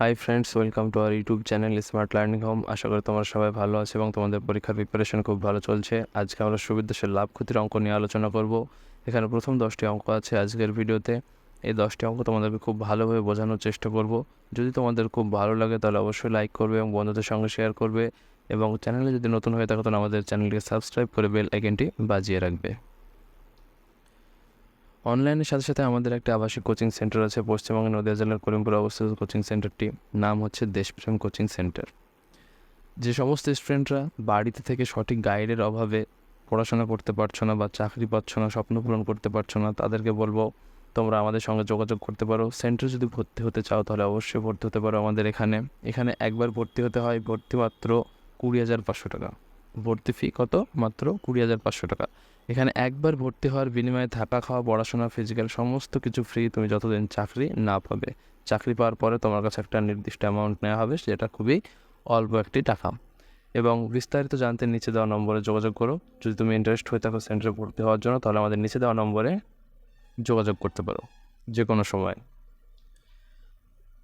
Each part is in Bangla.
Hi friends welcome to our YouTube channel smart learning home আশা করি তোমরা সবাই ভালো আছে এবং তোমাদের পরীক্ষার প্রিপারেশন খুব ভালো চলছে। আজকে আমরা সুবিদেশের লাভ ক্ষতির অঙ্ক নিয়ে আলোচনা করব। এখানে প্রথম দশটি অঙ্ক আছে আজকের ভিডিওতে। এই দশটি অঙ্ক তোমাদেরকে খুব ভালোভাবে বোঝানোর চেষ্টা করব। যদি তোমাদের খুব ভালো লাগে তাহলে অবশ্যই লাইক করবে এবং বন্ধুদের সঙ্গে শেয়ার করবে এবং চ্যানেলে যদি নতুন হয়ে থাকো তাহলে আমাদের চ্যানেলটিকে সাবস্ক্রাইব করে বেল আইকনটি বাজিয়ে রাখবে। অনলাইনের সাথে সাথে আমাদের একটা আবাসিক কোচিং সেন্টার আছে পশ্চিমবঙ্গের নদিয়া জেলার করিমপুরে অবস্থিত কোচিং সেন্টারটি নাম হচ্ছে দেশপ্রেম কোচিং সেন্টার যে সমস্ত স্টুডেন্টরা বাড়িতে থেকে সঠিক গাইডের অভাবে পড়াশোনা করতে পারছ না বা চাকরি পাচ্ছ না, স্বপ্ন পূরণ করতে পারছ না, তাদেরকে বলব তোমরা আমাদের সঙ্গে যোগাযোগ করতে পারো। সেন্টার যদি ভর্তি হতে চাও তাহলে অবশ্যই ভর্তি হতে পারো আমাদের এখানে। এখানে একবার ভর্তি হতে হয় ভর্তি মাত্র কুড়ি হাজার পাঁচশো টাকা। ভর্তি ফি কত? মাত্র কুড়ি হাজার পাঁচশো টাকা। এখানে একবার ভর্তি হওয়ার বিনিময়ে থাকা খাওয়া, পড়াশোনা ফিজিক্যাল সমস্ত কিছু ফ্রি তুমি যতদিন চাকরি না পাবে। চাকরি পাওয়ার পরে তোমার কাছে একটা নির্দিষ্ট অ্যামাউন্ট নেওয়া হবে যেটা খুবই অল্প একটি টাকা। এবং বিস্তারিত জানতে নিচে দেওয়া নম্বরে যোগাযোগ করো। যদি তুমি ইন্টারেস্ট হয়ে থাকো সেন্টারে ভর্তি হওয়ার জন্য, তাহলে আমাদের নিচে দেওয়া নম্বরে যোগাযোগ করতে পারো যে কোনো সময়।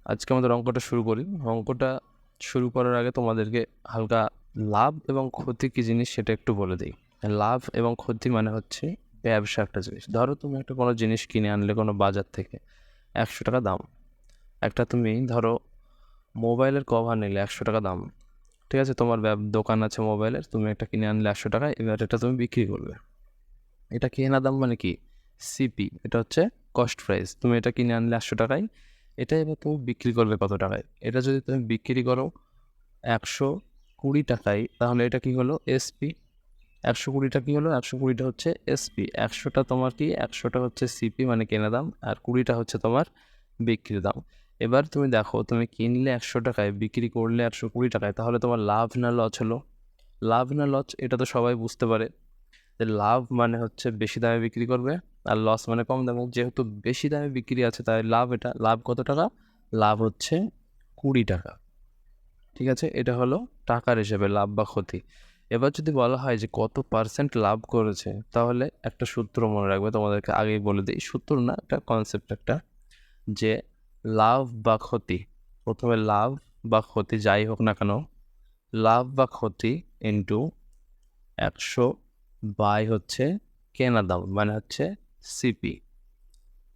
আজকে আমাদের অঙ্কটা শুরু করি। অঙ্কটা শুরু করার আগে তোমাদেরকে হালকা লাভ এবং ক্ষতি কী জিনিস সেটা একটু বলে দিই। লাভ এবং ক্ষতি মানে হচ্ছে ব্যবসা একটা জিনিস। ধরো তুমি একটা কোনো জিনিস কিনে আনলে কোনো বাজার থেকে একশো টাকা দাম। একটা তুমি ধরো মোবাইলের কভার নিলে একশো টাকা দাম। ঠিক আছে? তোমার দোকান আছে মোবাইলের, তুমি একটা কিনে আনলে একশো টাকা এবার এটা তুমি বিক্রি করবে। এটা কেনা দাম মানে কি? সিপি এটা হচ্ছে কস্ট প্রাইস তুমি এটা কিনে আনলে একশো টাকায়, এটা এবার তুমি বিক্রি করবে কত টাকায়? এটা যদি তুমি বিক্রি করো একশো কুড়ি টাকায়, তাহলে এটা কি হলো? এসপি একশো কুড়িটা কী হলো? একশো কুড়িটা হচ্ছে এসপি একশোটা তোমার কি? একশোটা হচ্ছে সিপি মানে কেনা দাম, আর কুড়িটা হচ্ছে তোমার বিক্রি দাম। এবার তুমি দেখো, তুমি কিনলে একশো টাকায়, বিক্রি করলে একশো কুড়ি টাকায়, তাহলে তোমার লাভ না লস হলো। লাভ না লস, এটা তো সবাই বুঝতে পারে। যে লাভ মানে হচ্ছে বেশি দামে বিক্রি করবে, আর লস মানে কম দামে। যেহেতু বেশি দামে বিক্রি আছে, তাই লাভ এটা, লাভ কত টাকা? লাভ হচ্ছে কুড়ি টাকা। ঠিক আছে? এটা হলো টাকার হিসেবে, লাভ বা ক্ষতি। এবার যদি বলা হয় যে কত পার্সেন্ট লাভ করেছে, তাহলে একটা সূত্র মনে রাখবে, তোমাদেরকে আগেই বলে দিই। সূত্র না, একটা কনসেপ্ট একটা যে লাভ বা ক্ষতি, প্রথমে লাভ বা ক্ষতি যাই হোক না কেন, লাভ বা ক্ষতি ইন্টু একশো বাই হচ্ছে কেনা দাম মানে হচ্ছে সিপি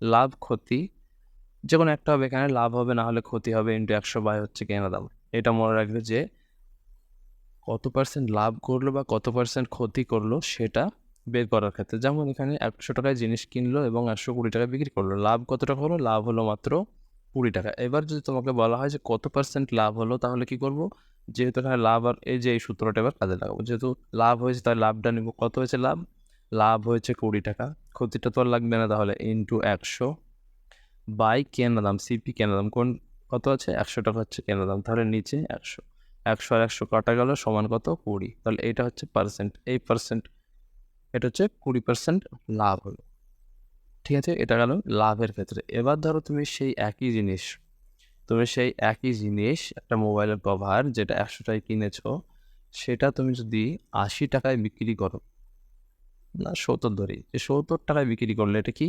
লাভ, ক্ষতি যে কোনো একটা হবে, এখানে লাভ হবে, না হলে ক্ষতি হবে ইন্টু একশো বাই হচ্ছে কেনা দাম। এটা মনে রাখবে যে কত পার্সেন্ট লাভ করল বা কত পার্সেন্ট ক্ষতি করল সেটা বের করার ক্ষেত্রে। যেমন এখানে একশো টাকায় জিনিস কিনলো এবং একশো কুড়ি টাকায় বিক্রি করল। লাভ কত টাকা হলো? লাভ হলো মাত্র কুড়ি টাকা। এবার যদি তোমাকে বলা হয় যে কত পার্সেন্ট লাভ হলো, তাহলে কি করব? যেহেতু এখানে লাভ আর এই যে এই সূত্রটা এবার কাজে লাগাবো। যেহেতু লাভ হয়েছে, তাহলে লাভটা নিব। কত হয়েছে লাভ? লাভ হয়েছে কুড়ি টাকা। ক্ষতিটা তো আর লাগবে না তাহলে ইন্টু একশো বাই কেনা দাম সিপি কেনা দাম। কোন, কত আছে? একশো টাকা হচ্ছে কেনা দাম। তাহলে নিচে একশো। একশো আর একশো কাটা গেল, সমান কত? কুড়ি। তাহলে এটা হচ্ছে পার্সেন্ট এই পার্সেন্ট এটা হচ্ছে কুড়ি পার্সেন্ট লাভ হলো। ঠিক আছে? এটা গেল লাভের ক্ষেত্রে। এবার ধরো তুমি সেই একই জিনিস, তুমি সেই একই জিনিস একটা মোবাইলের কভার যেটা একশো টাকায় কিনেছো, সেটা তুমি যদি আশি টাকায় বিক্রি করো, না সত্তর ধরি সত্তর টাকায় বিক্রি করলে এটা কি?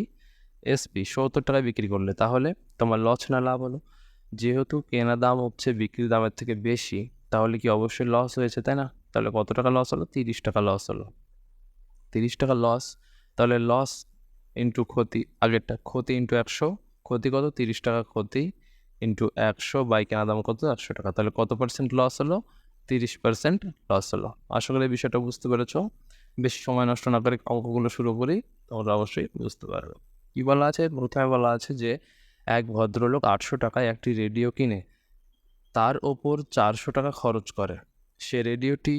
এসপি সত্তর টাকায় বিক্রি করলে, তাহলে তোমার লস না লাভ হলো। যেহেতু কেনা দাম হচ্ছে বিক্রি দামের থেকে বেশি তাহলে কি অবশ্যই লস হয়েছে, তাই না? তাহলে কত টাকা লস হলো? তিরিশ টাকা লস হলো। তিরিশ টাকা লস তাহলে লস ইন্টু ক্ষতি, আগেরটা, ক্ষতি ইন্টু একশো, ক্ষতি কত? তিরিশ টাকা ক্ষতি ইন্টু একশো বাই কেনা দাম কত? একশো টাকা। তাহলে কত পার্সেন্ট লস হলো? তিরিশ পার্সেন্ট লস হলো। আশা করি বিষয়টা বুঝতে পেরেছ। বেশি সময় নষ্ট না করে অঙ্কগুলো শুরু করি, তোমরা অবশ্যই বুঝতে পারবে। কী বলা আছে? প্রথমে বলা আছে যে এক ভদ্রলোক আটশো টাকায় একটি রেডিও কিনে। তার ওপর চারশো টাকা খরচ করে। সে রেডিওটি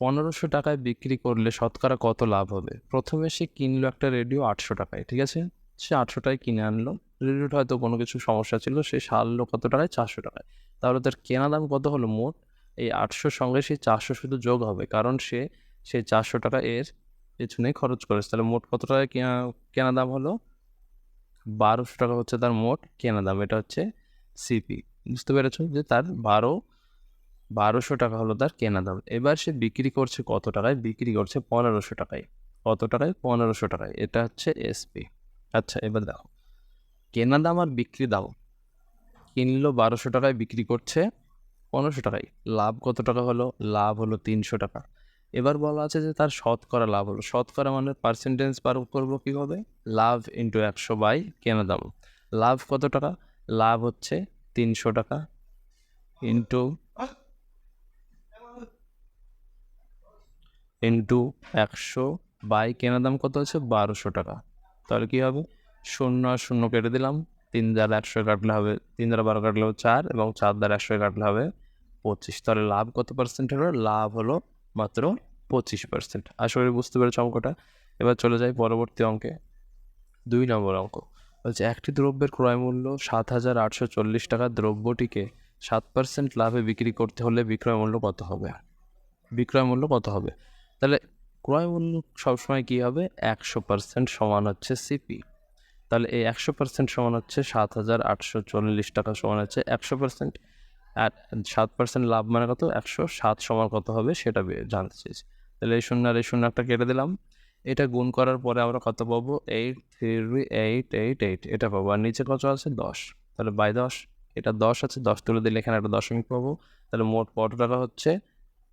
পনেরোশো টাকায় বিক্রি করলে শতকরা কত লাভ হবে? প্রথমে সে কিনলো একটা রেডিও আটশো টাকায়, ঠিক আছে? সে আটশো টাকায় কিনে আনলো। রেডিওটা হয়তো কোনো কিছু সমস্যা ছিল, সে সারলো কত টাকায়? চারশো টাকায়। তাহলে তার কেনা দাম কত হলো মোট? এই আটশোর সঙ্গে সেই চারশো শুধু যোগ হবে, কারণ সে সেই চারশো টাকা এর পেছনে খরচ করেছে। তাহলে মোট কত টাকায় কেনা দাম হলো? বারোশো টাকা হচ্ছে তার মোট কেনা দাম, এটা হচ্ছে সিপি। বুঝতে পেরেছ? যে তার বারো, বারোশো টাকা হলো তার কেনা দাম। এবার সে বিক্রি করছে কত টাকায়? বিক্রি করছে পনেরোশো টাকায়। কত টাকায়? পনেরোশো টাকায়। এটা হচ্ছে এসপি আচ্ছা এবার দেখো। কেনা দাম আর বিক্রি দাম। কিনলো বারোশো টাকায়, বিক্রি করছে পনেরোশো টাকায়। লাভ কত টাকা হলো? লাভ হলো তিনশো টাকা। এবার বলা আছে যে তার শতকরা লাভ হলো। শতকরা মানে পার্সেন্টেজ বার করব কীভাবে? লাভ ইন্টু একশো বাই কেনা দাম। লাভ কত টাকা? লাভ হচ্ছে তিনশো টাকা ইন্টু ইন্টু একশো বাই কেনা দাম কত আছে বারোশো টাকা। তাহলে কী হবে? শূন্য আর শূন্য কেটে দিলাম। তিন দ্বারা একশো কাটলে হবে, তিন দ্বারা বারো কাটলে হবে চার এবং চার দ্বারা একশো কাটলে হবে পঁচিশ। তাহলে লাভ কত পার্সেন্ট হলো? লাভ হলো মাত্র পঁচিশ পার্সেন্ট আশা করি বুঝতে পেরেছ অঙ্কটা। এবার চলে যাই পরবর্তী অঙ্কে। দুই নম্বর অঙ্ক। বলছে, একটি দ্রব্যের ক্রয় মূল্য সাত হাজার আটশো চল্লিশ টাকা দ্রব্যটিকে সাত পার্সেন্ট লাভে বিক্রি করতে হলে বিক্রয় মূল্য কত হবে? বিক্রয় মূল্য কত হবে? তাহলে ক্রয় মূল্য সবসময় কী হবে? একশো পার্সেন্ট সমান হচ্ছে সিপি। তাহলে এই একশো পার্সেন্ট সমান হচ্ছে সাত হাজার আটশো চল্লিশ টাকা সমান হচ্ছে একশো পার্সেন্ট। আর সাত পার্সেন্ট লাভ মানে কত? একশো সাত সমান কত হবে সেটা জানতে চেয়েছি। তাহলে এই শূন্য আর এই শূন্য একটা কেটে দিলাম। এটা গুণ করার পরে আমরা কত পাবো? Eight three eight eight eight এটা পাবো। আর নিচে কত আছে? দশ। তাহলে বাই দশ, এটা দশ আছে, দশ তুলে দিলে এখানে একটা দশমিক পাবো। তাহলে মোট কত টাকা হচ্ছে?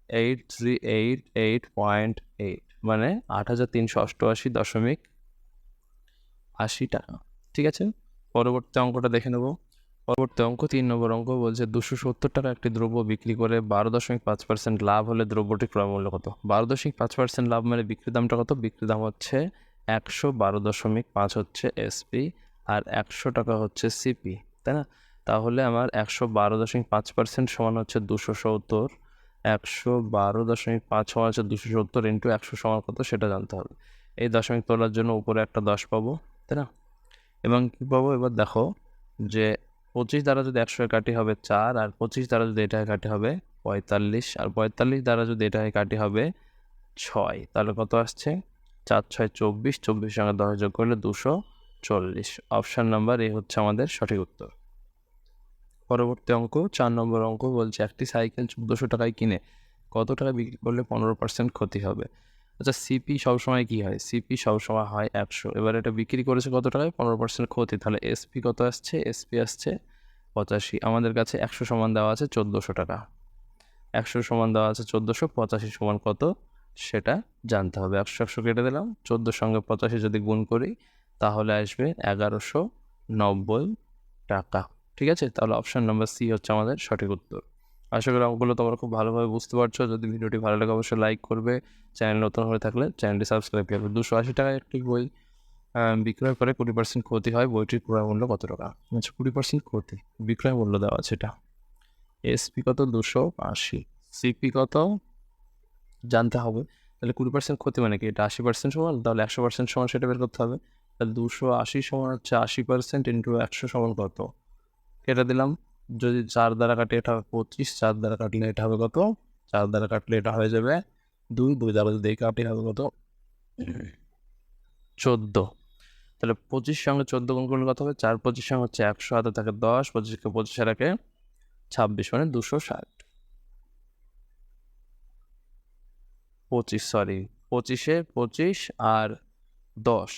Eight three eight eight point eight মানে আট হাজার তিনশো অষ্টআশি দশমিক আশি টাকা। ঠিক আছে? পরবর্তী অঙ্কটা দেখে নেব। পরবর্তী অঙ্ক, তিন নম্বর অঙ্ক বলছে দুশো সত্তর টাকা একটি দ্রব্য বিক্রি করে বারো দশমিক পাঁচ পার্সেন্ট লাভ হলে দ্রব্যটি ক্রয় মূল্য কত? বারো দশমিক পাঁচ পার্সেন্ট লাভ মানে বিক্রি দামটা কত? বিক্রি দাম হচ্ছে একশো বারো দশমিক পাঁচ হচ্ছে এসপি আর একশো টাকা হচ্ছে সিপি তাই না? তাহলে আমার একশো বারো দশমিক পাঁচ পার্সেন্ট সমান হচ্ছে দুশো সত্তর, একশো বারো দশমিক পাঁচ সমান হচ্ছে দুশো সত্তর ইন্টু একশো সমান কত? সেটা জানতে হবে। এই দশমিক তোলার জন্য উপরে একটা দশ পাবো, তাই না? এবং কী পাবো? এবার দেখো যে পঁচিশ দ্বারা যদি একশো কাটি হবে চার, আর পঁচিশ দ্বারা যদি এটাকে কাটি হবে পঁয়তাল্লিশ, আর পঁয়তাল্লিশ দ্বারা যদি এটাকে কাটি হবে ছয়, তাহলে কত আসছে? চার, ছয়, চব্বিশ চব্বিশ সঙ্গে দশ যোগ করলে দুশো চল্লিশ। অপশান নাম্বার এ হচ্ছে আমাদের সঠিক উত্তর। পরবর্তী অঙ্ক, চার নম্বর অঙ্ক বলছে, একটি সাইকেল চোদ্দোশো টাকায় কিনে কত টাকা বিক্রি করলে পনেরো পার্সেন্ট ক্ষতি হবে? আচ্ছা সিপি সবসময় কী হয়? সিপি সবসময় হয় একশো। এবার এটা বিক্রি করেছে কত টাকায়? পনেরো পার্সেন্ট ক্ষতি। তাহলে এসপি কত আসছে? এসপি আসছে পঁচাশি। আমাদের কাছে একশো সমান দেওয়া আছে চোদ্দোশো টাকা। একশো সমান দেওয়া আছে চোদ্দোশো, পঁচাশি সমান কত? সেটা জানতে হবে। একশো একশো কেটে দিলাম। চোদ্দোর সঙ্গে পঁচাশি যদি গুণ করি, তাহলে আসবে এগারোশো নব্বই টাকা। ঠিক আছে? তাহলে অপশান নাম্বার সি হচ্ছে আমাদের সঠিক উত্তর। আশা করি অঙ্কগুলো তোমরা খুব ভালোভাবে বুঝতে পারছ। যদি ভিডিওটি ভালো লাগে অবশ্যই লাইক করবে। চ্যানেল নতুন হয়ে থাকলে চ্যানেলটি সাবস্ক্রাইব করবে দুশো আশি টাকায় একটি বই বিক্রয় করে কুড়ি পার্সেন্ট ক্ষতি হয়। বইটির ক্রয় মূল্য কত টাকা? আচ্ছা কুড়ি পার্সেন্ট ক্ষতি। বিক্রয় মূল্য দেওয়া আছে এটা। এসপি কত? দুশো আশি। সিপি কত? জানতে হবে। তাহলে কুড়ি পার্সেন্ট ক্ষতি মানে কি? এটা আশি পার্সেন্ট সমান, তাহলে একশো পার্সেন্ট সমান সেটা বের করতে হবে। তাহলে দুশো আশি সমান হচ্ছে আশি পার্সেন্ট ইন্টু একশো সমান কত? কেটে দিলাম। যদি চার দ্বারা কাটি এটা হবে পঁচিশ, চার দ্বারা কাটলে এটা হবে কত? চার দ্বারা কাটলে এটা হয়ে যাবে দুই দুই দ্বারা যদি কাটি হবে কত? চোদ্দ। তাহলে পঁচিশ সঙ্গে চোদ্দ গুণ করলে কত হবে? চার পঁচিশ সঙ্গে হচ্ছে একশো, হাতে থাকে দশ, পঁচিশকে পঁচিশে রাখে ছাব্বিশ মানে দুশো ষাট। পঁচিশ সরি পঁচিশে পঁচিশ আর দশ,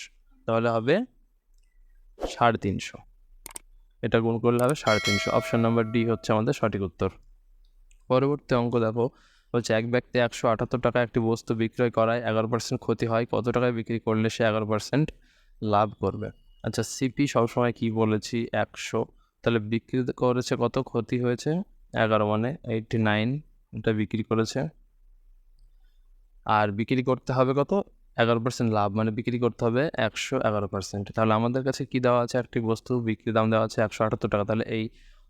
তাহলে হবে সাড়ে তিনশো। এটা গুণ করলে হবে সাড়ে তিনশো। অপশন নাম্বার ডি হচ্ছে আমাদের সঠিক উত্তর। পরবর্তী অঙ্ক দেখো, হচ্ছে এক ব্যক্তি একশো আটাত্তর টাকা একটি বস্তু বিক্রয় করায় এগারো পার্সেন্ট ক্ষতি হয়, কত টাকায় বিক্রি করলে সে এগারো পার্সেন্ট লাভ করবে? আচ্ছা সিপি সবসময় কি বলেছি? একশো। তাহলে বিক্রি করেছে কত? ক্ষতি হয়েছে এগারো মানে এইটটি নাইন এটা বিক্রি করেছে। আর বিক্রি করতে হবে কত? এগারো পার্সেন্ট লাভ মানে বিক্রি করতে হবে একশো এগারো পার্সেন্ট তাহলে আমাদের কাছে কি দেওয়া আছে? একটি বস্তু, বিক্রি দাম দেওয়া আছে একশো আটাত্তর টাকা। তাহলে এই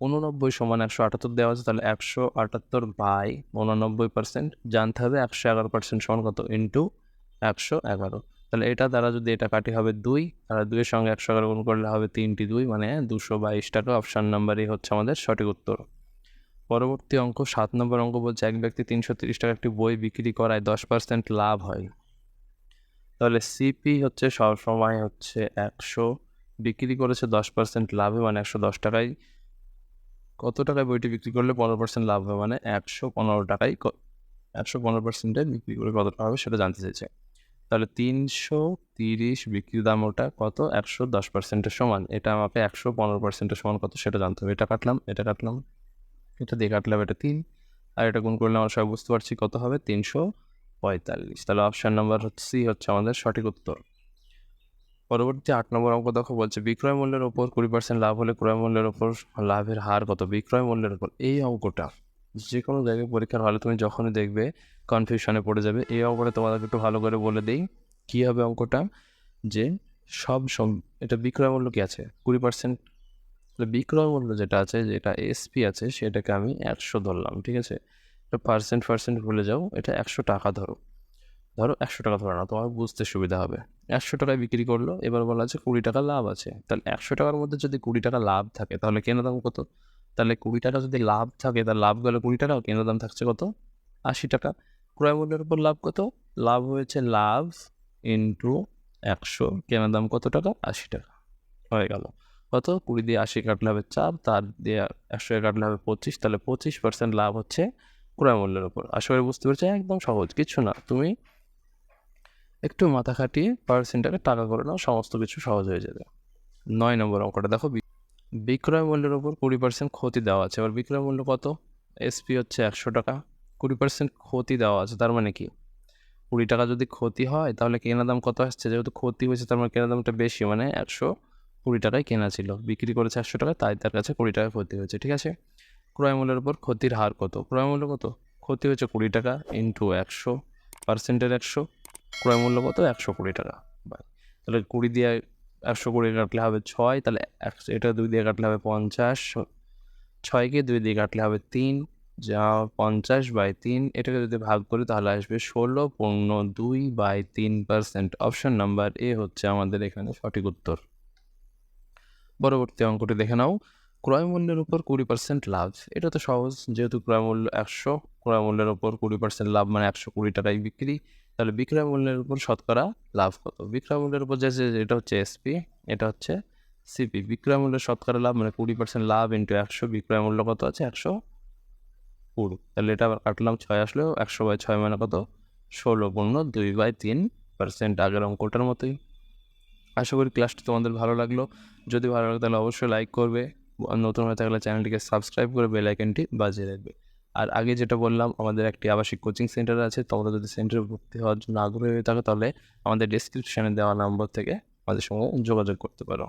উননব্বই সমান একশো আটাত্তর দেওয়া আছে, তাহলে একশো আটাত্তর বাই উননব্বই পার্সেন্ট জানতে হবে একশো এগারো পার্সেন্ট সমান কত? ইন্টু একশো এগারো। তাহলে এটা দ্বারা যদি এটা কাটি হবে দুই, তাহলে দুইয়ের সঙ্গে একশো এগারো গুণ করলে হবে তিনটি দুই মানে দুশো বাইশ টাকা। অপশান নাম্বারই হচ্ছে আমাদের সঠিক উত্তর। পরবর্তী অঙ্ক, সাত নম্বর অঙ্ক বলছে, এক ব্যক্তি তিনশো তিরিশ টাকা একটি বই বিক্রি করায় দশ পার্সেন্ট লাভ হয়। তাহলে সিপি হচ্ছে সবসময় হচ্ছে একশো, বিক্রি করেছে দশ পার্সেন্ট লাভে মানে একশো দশ টাকায়। কত টাকায় বইটি বিক্রি করলে পনেরো পার্সেন্ট লাভ হবে মানে একশো পনেরো টাকায় একশো পনেরো পার্সেন্টে বিক্রি করে কত টাকা হবে সেটা জানতে চাইছে। তাহলে তিনশো তিরিশ বিক্রি দাম ওটা কত? একশো দশ পার্সেন্টের সমান। এটা আমাকে একশো পনেরো পার্সেন্টের সমান কত সেটা জানতে হবে। এটা কাটলাম এটা কাটলাম, এটা দিয়ে কাটলাম এটা তিন। আর এটা গুণ করলে আমরা সবাই বুঝতে পারছি কত হবে? তিনশো পঁয়তাল্লিশ। তাহলে অপশান নাম্বার সি হচ্ছে আমাদের সঠিক উত্তর। পরবর্তী আট নম্বর অঙ্ক দেখো, বলছে বিক্রয় মূল্যের ওপর কুড়ি পার্সেন্ট লাভ হলে ক্রয় মূল্যের ওপর লাভের হার কত? বিক্রয় মূল্যের ওপর এই অঙ্কটা যে কোনো জায়গায় পরীক্ষার হলে তুমি যখনই দেখবে কনফিউশনে পড়ে যাবে। এই অঙ্কটা তোমাদেরকে একটু ভালো করে বলে দিই। কী হবে অঙ্কটা? যে সব সম এটা বিক্রয় মূল্য কি আছে? কুড়ি পার্সেন্ট বিক্রয় মূল্য যেটা আছে, যেটা এসপি আছে, সেটাকে আমি একশো ধরলাম, ঠিক আছে? পার্সেন্ট পার্সেন্ট ভুলে যাও, এটা একশো টাকা ধরো। ধরো একশো টাকা ধরো না, তোমার বুঝতে সুবিধা হবে। একশো টাকায় বিক্রি করল, এবার বলা আছে কুড়ি টাকা লাভ আছে। তাহলে একশো টাকার মধ্যে যদি কুড়ি টাকা লাভ থাকে, তাহলে কেনা দাম কত? তাহলে কুড়ি টাকা যদি লাভ থাকে, তাহলে লাভ গেলে কুড়ি টাকা, কেনা দাম থাকছে কত? আশি টাকা। ক্রয় মূল্যের উপর লাভ কত? লাভ হয়েছে লাভ ইন্টু একশো। কেনা দাম কত টাকা? আশি টাকা। হয়ে গেল। কত? কুড়ি দিয়ে আশি কাটলে হবে চার, তার দিয়ে একশো কাটলে হবে পঁচিশ, তাহলে পঁচিশ পার্সেন্ট লাভ হচ্ছে ক্রয় মূল্যের উপর। আশা করি বুঝতে পেরেছি একদম সহজ, কিছু না। তুমি একটু মাথা খাটিয়ে পার্সেন্টটাকে টাকা করে নাও, সমস্ত কিছু সহজ হয়ে যাবে। নয় নম্বর অঙ্কটা, দেখো বিক্রয় মূল্যের ওপর কুড়ি পার্সেন্ট ক্ষতি দেওয়া আছে। এবার বিক্রয় মূল্য কত? এসপি হচ্ছে একশো টাকা। কুড়ি পার্সেন্ট ক্ষতি দেওয়া আছে, তার মানে কি? কুড়ি টাকা যদি ক্ষতি হয়, তাহলে কেনা দাম কত আসছে? যেহেতু ক্ষতি হয়েছে, তার মানে কেনা দামটা বেশি মানে একশো কুড়ি টাকায় কেনা ছিল। বিক্রি করেছে একশো টাকা, তাই তার কাছে কুড়ি টাকা ক্ষতি হয়েছে, ঠিক আছে? ক্রয় মূল্যের উপর ক্ষতির হার কত? ক্রয় মূল্য কত? ক্ষতি হচ্ছে কুড়ি টাকা ইন্টু একশো পার্সেন্টের একশো, ক্রয় মূল্য কত? একশো কুড়ি টাকা। তাহলে কুড়ি দিয়ে একশো কুড়ি কাটলে হবে ছয়, তাহলে একশো এটা দুই দিয়ে কাটলে হবে পঞ্চাশ, ছয়কে দুই দিয়ে কাটলে হবে তিন, যা পঞ্চাশ বাই তিন, এটাকে যদি ভাগ করি তাহলে আসবে ষোলো পূর্ণ দুই বাই তিন পার্সেন্ট অপশন নাম্বার এ হচ্ছে আমাদের এখানে সঠিক উত্তর। পরবর্তী অঙ্কটি দেখে নাও। ক্রয় মূল্যের উপর কুড়ি পার্সেন্ট লাভ। এটা তো সহজ, যেহেতু ক্রয় মূল্য একশো ক্রয় মূল্যের উপর কুড়ি পার্সেন্ট লাভ মানে একশো কুড়ি টাকায় বিক্রি। তাহলে বিক্রয় মূল্যের উপর শতকরা লাভ কত? বিক্রয় মূল্যের উপর যে এটা হচ্ছে এসপি এটা হচ্ছে সিপি বিক্রয় মূল্যের শতকরা লাভ মানে কুড়ি পার্সেন্ট লাভ ইন্টু একশো বিক্রয় মূল্য কত আছে? একশো কুড়ি। তাহলে এটা আবার কাটলাম, ছয় আসলেও একশো বাই ছয় মানে কত? ষোলো পূর্ণ দুই বাই তিন পার্সেন্ট আগের অঙ্কটার মতোই। আশা করি ক্লাসটি তোমাদের ভালো লাগল। যদি ভালো লাগে তাহলে অবশ্যই লাইক করবে। নতুন হয়ে থাকলে চ্যানেলটিকে সাবস্ক্রাইব করে বেল আইকনটি বাজিয়ে রাখবে। আর আগে যেটা বললাম, আমাদের একটি আবাসিক কোচিং সেন্টার আছে তোমরা যদি সেন্টারে ভর্তি হওয়ার জন্য আগ্রহী হয়ে থাকো, তাহলে আমাদের ডিসক্রিপশানে দেওয়া নম্বর থেকে আমাদের সঙ্গে যোগাযোগ করতে পারো।